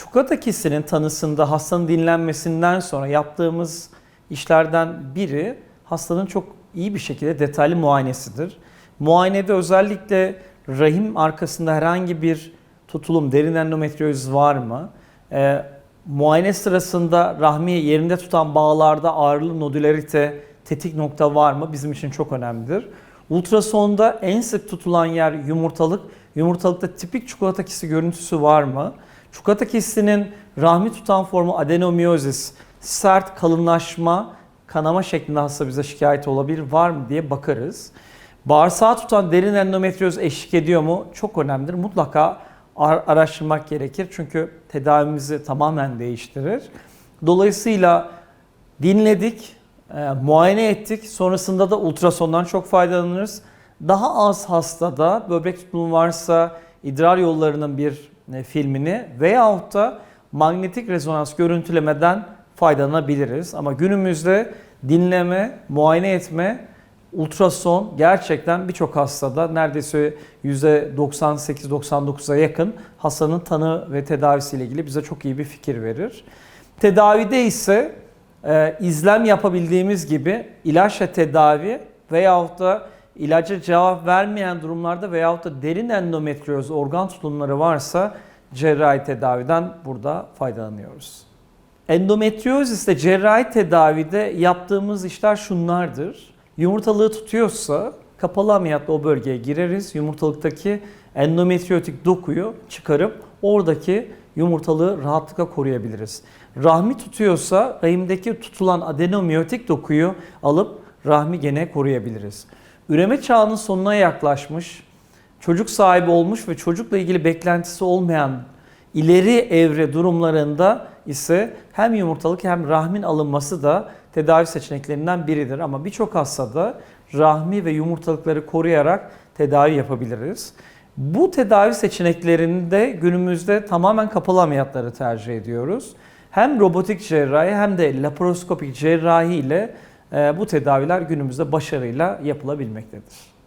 Çikolata kistinin tanısında hastanın dinlenmesinden sonra yaptığımız işlerden biri hastanın çok iyi bir şekilde detaylı muayenesidir. Muayenede özellikle rahim arkasında herhangi bir tutulum, derin endometrioz var mı? Ee, muayene sırasında rahmi yerinde tutan bağlarda ağrılı nodülerite, tetik nokta var mı? Bizim için çok önemlidir. Ultrasonda en sık tutulan yer yumurtalık. Yumurtalıkta tipik çikolata kisti görüntüsü var mı? Çikolata kistinin rahmi tutan formu adenomiyozis, sert kalınlaşma, kanama şeklinde hasta bize şikayet olabilir var mı diye bakarız. Bağırsağı tutan derin endometrioz eşlik ediyor mu? Çok önemlidir. Mutlaka ar- araştırmak gerekir çünkü tedavimizi tamamen değiştirir. Dolayısıyla dinledik, e, muayene ettik. Sonrasında da ultrasondan çok faydalanırız. Daha az hastada böbrek tutulumu varsa idrar yollarının bir e, filmini veyahut da manyetik rezonans görüntülemeden faydalanabiliriz. Ama günümüzde dinleme, muayene etme, ultrason gerçekten birçok hastada neredeyse %98-99'a yakın hastanın tanı ve tedavisiyle ilgili bize çok iyi bir fikir verir. Tedavide ise e, izlem yapabildiğimiz gibi ilaçla tedavi veyahut da ilaca cevap vermeyen durumlarda veyahut da derin endometrioz organ tutulumları varsa cerrahi tedaviden burada faydalanıyoruz. Endometrioziste cerrahi tedavide yaptığımız işler şunlardır. Yumurtalığı tutuyorsa kapalı ameliyatla o bölgeye gireriz. Yumurtalıktaki endometriyotik dokuyu çıkarıp oradaki yumurtalığı rahatlıkla koruyabiliriz. Rahmi tutuyorsa rahimdeki tutulan adenomiyotik dokuyu alıp rahmi gene koruyabiliriz. Üreme çağının sonuna yaklaşmış, çocuk sahibi olmuş ve çocukla ilgili beklentisi olmayan ileri evre durumlarında ise hem yumurtalık hem rahmin alınması da tedavi seçeneklerinden biridir. Ama birçok hastada rahmi ve yumurtalıkları koruyarak tedavi yapabiliriz. Bu tedavi seçeneklerinde günümüzde tamamen kapalı ameliyatları tercih ediyoruz. Hem robotik cerrahi hem de laparoskopik cerrahi ile bu tedaviler günümüzde başarıyla yapılabilmektedir.